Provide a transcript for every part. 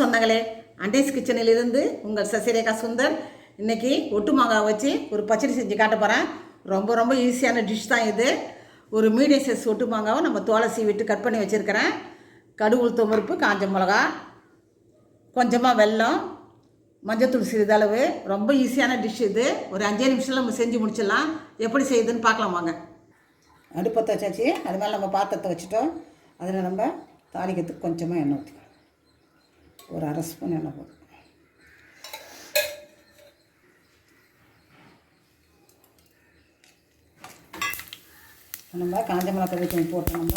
மகளே அண்டேஸ் கிச்சனிலிருந்து உங்கள் சசிரேகா சுந்தர் இன்னைக்கு ஒட்டு மாங்காய் வச்சு ஒரு பச்சடி செஞ்சு காட்ட போகிறேன் ரொம்ப ரொம்ப ஈஸியான டிஷ் தான் இது. ஒரு மீடியம் சைஸ் ஒட்டு மாங்காவை நம்ம தோலை சீவிட்டு கட் பண்ணி வச்சுருக்கிறேன். கடுகுள் உளுத்தம் காஞ்ச மிளகா கொஞ்சமாக வெல்லம் மஞ்சத்தூள் சிறிதளவு. ரொம்ப ஈஸியான டிஷ் இது. ஒரு அஞ்சே நிமிஷத்தில் நம்ம செஞ்சு முடிச்சிடலாம். எப்படி செய்யுதுன்னு பார்க்கலாம் வாங்க. அடுப்பத்தை வச்சாச்சு அது மேலே நம்ம பாத்திரத்தை வச்சுட்டோம். அதில் நம்ம தாளிக்கிறதுக்கு கொஞ்சமாக எண்ணெய் ஊற்றிக்கலாம் ஒரு அரை ஸ்பூன் எண்ணெய் போதும். நம்ம காஞ்ச மிளகா கருவேப்பிலை போட்டு நம்ம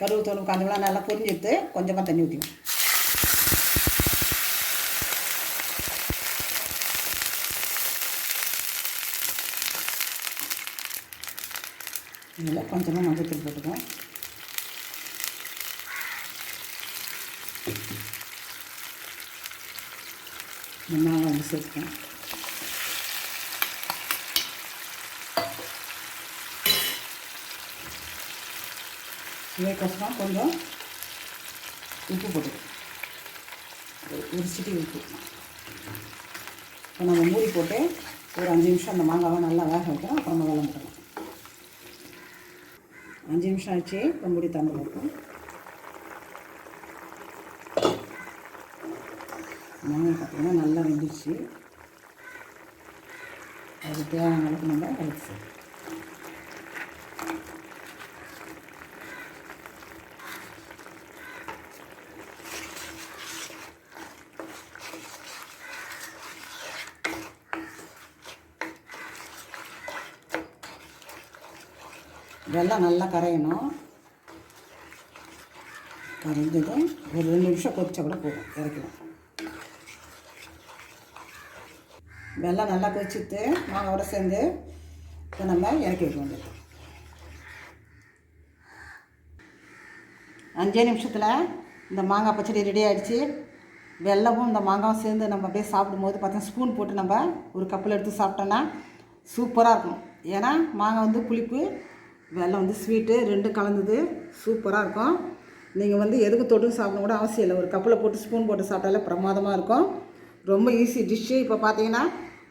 கருவு தோணும் காஞ்ச மிளகா நல்லா பொரிஞ்சிட்டு கொஞ்சமாக தண்ணி ஊற்றிக்கணும் இதில் கொஞ்சமாக மஞ்சத்தூள் போட்டுக்குவோம் வெங்காயம் வந்து இதே இதுக்கப்புறம் கொஞ்சம் உப்பு போட்டுக்கணும் ஒரு சிட்டி உப்பு இப்போ நம்ம மூடி போட்டு ஒரு அஞ்சு நிமிஷம் அந்த மாங்காவை நல்லா வேக வைக்கிறோம் அப்புறம் வெள்ளம் போடலாம் அஞ்சு நிமிஷம் ஆச்சு இப்போ மூடி தந்து வைப்போம் மாங்காய் பார்த்தீங்கன்னா நல்லா வெந்துச்சு அது தேவையான அளவுக்கு நம்ம வளர்த்து வெள்ளம் நல்லா கரையணும். கரைஞ்சதும் ஒரு ரெண்டு நிமிஷம் கொதிச்சா கூட போதும். இறக்கிடும். வெள்ளம் நல்லா கொதிச்சுட்டு மாவோட சேர்ந்து இப்போ நம்ம இறக்கி வைக்க வேண்டியது. அஞ்சே நிமிஷத்தில் இந்த மாங்காய் பச்சடி ரெடி ஆகிடுச்சு வெள்ளமும் இந்த மாங்காவும் சேர்ந்து நம்ம அப்படியே சாப்பிடும்போது பார்த்தீங்கன்னா ஸ்பூன் போட்டு நம்ம ஒரு கப்பில் எடுத்து சாப்பிட்டோன்னா சூப்பராக இருக்கும். ஏன்னா மாங்காய் வந்து புளிப்பு வெள்ளம் வந்து ஸ்வீட்டு ரெண்டும் கலந்தது சூப்பராக இருக்கும். நீங்கள் வந்து எதுக்கு தொட்டு சாப்பிடணும் கூட அவசியம் இல்லை. ஒரு கப்பில் போட்டு ஸ்பூன் போட்டு சாப்பிட்டாலே பிரமாதமாக இருக்கும். ரொம்ப ஈஸி டிஷ்ஷு இப்போ பார்த்தீங்கன்னா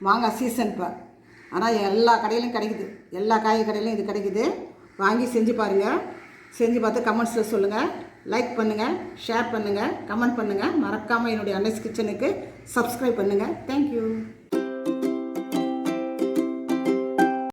மாங்காய் சீசன் இப்போ. ஆனால் எல்லா கடையிலையும் கிடைக்குது. எல்லா காய் கடையிலையும் இது கிடைக்குது. வாங்கி செஞ்சு பாருங்கள் செஞ்சு பார்த்து கமெண்ட்ஸில் சொல்லுங்கள் லைக் பண்ணுங்கள் ஷேர் பண்ணுங்கள் கமெண்ட் பண்ணுங்கள் மறக்காமல் என்னுடைய அன்னைஸ் கிச்சனுக்கு சப்ஸ்கிரைப் பண்ணுங்கள் தேங்க்யூ